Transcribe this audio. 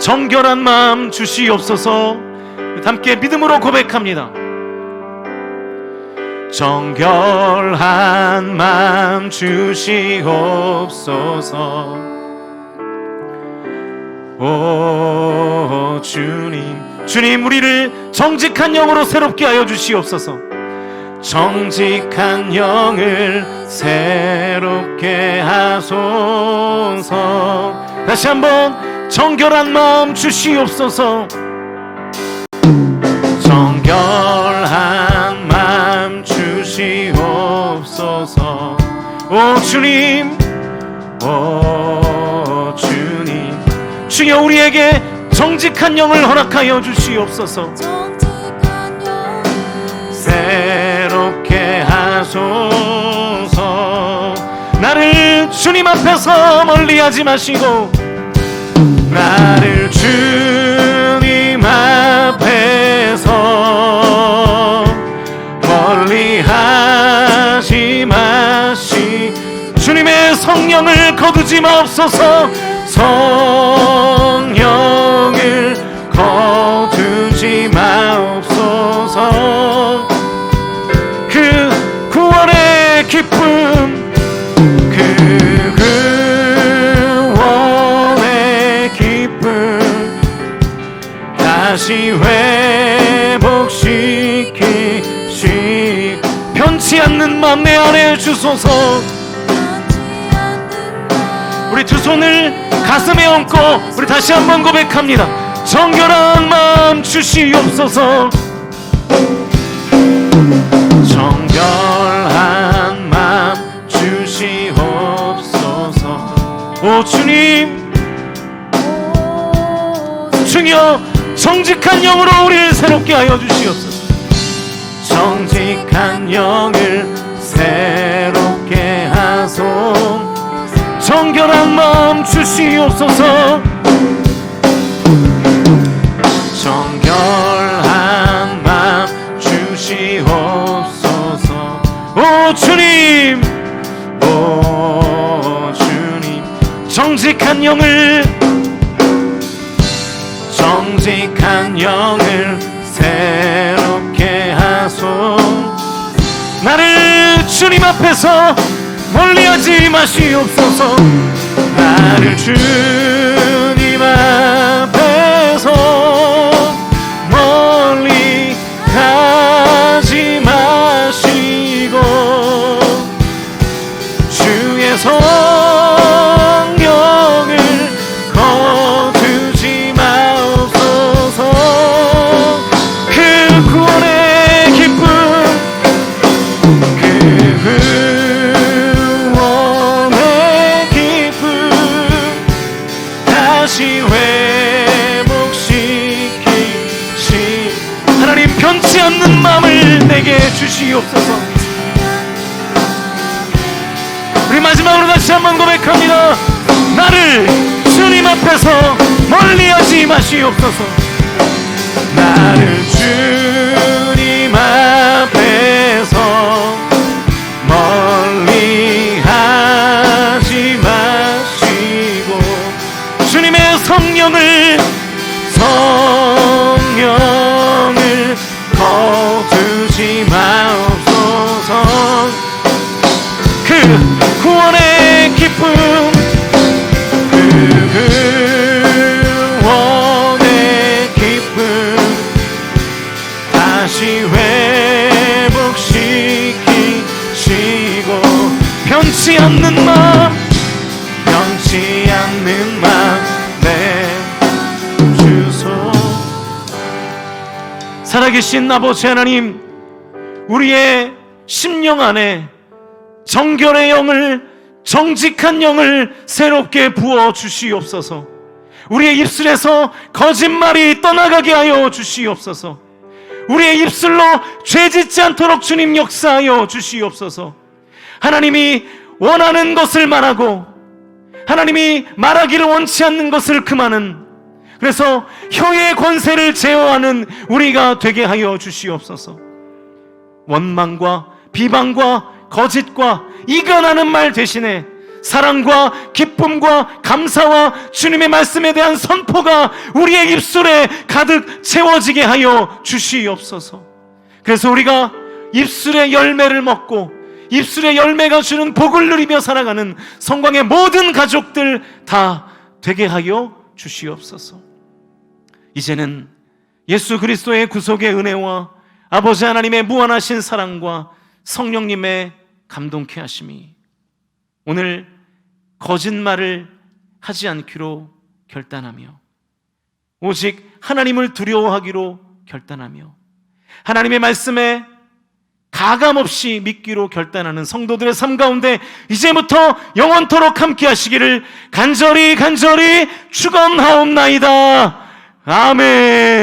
정결한 마음 주시옵소서. 함께 믿음으로 고백합니다. 정결한 마음 주시옵소서. 오 주님 주님 우리를 정직한 영으로 새롭게 하여 주시옵소서. 정직한 영을 새롭게 하소서. 다시 한번 정결한 마음 주시옵소서. 정결한 마음 주시옵소서. 오 주님 오 주님. 주여 우리에게 정직한 영을 허락하여 주시옵소서. 새롭게 하소서. 나를 주님 앞에서 멀리하지 마시고 나를 주님 앞에서 멀리 하지 마시. 주님의 성령을 거두지 마옵소서 성령을 거두지 마옵소서. 그 구원의 기쁨 맘내 안에 주소서. 마음 우리 두 손을 가슴에 얹고 우리 다시 한번 고백합니다. 정결한 마음 주시옵소서. 정결한 마음 주시옵소서. 오 주님. 오 주여 정직한 영으로 우리를 새롭게 하여 주시옵소서. 정직한 영을 주시옵소서. 정결한 마음 주시옵소서. 오 주님! 오 주님. 정직한 영을 정직한 영을 새롭게 하소. 나를 주님 앞에서 멀리하지 마시옵소서 나를 내게 주시옵소서. 우리 마지막으로 다시 한번 고백합니다. 나를 주님 앞에서 멀리하지 마시옵소서. 나를 주 살아계신 아버지 하나님 우리의 심령 안에 정결의 영을 정직한 영을 새롭게 부어 주시옵소서. 우리의 입술에서 거짓말이 떠나가게 하여 주시옵소서. 우리의 입술로 죄 짓지 않도록 주님 역사하여 주시옵소서. 하나님이 원하는 것을 말하고 하나님이 말하기를 원치 않는 것을 금하는 그래서 혀의 권세를 제어하는 우리가 되게 하여 주시옵소서. 원망과 비방과 거짓과 이간하는 말 대신에 사랑과 기쁨과 감사와 주님의 말씀에 대한 선포가 우리의 입술에 가득 채워지게 하여 주시옵소서. 그래서 우리가 입술의 열매를 먹고 입술의 열매가 주는 복을 누리며 살아가는 성광의 모든 가족들 다 되게 하여 주시옵소서. 이제는 예수 그리스도의 구속의 은혜와 아버지 하나님의 무한하신 사랑과 성령님의 감동케 하심이 오늘 거짓말을 하지 않기로 결단하며 오직 하나님을 두려워하기로 결단하며 하나님의 말씀에 가감 없이 믿기로 결단하는 성도들의 삶 가운데 이제부터 영원토록 함께 하시기를 간절히 간절히 축원하옵나이다. 아멘.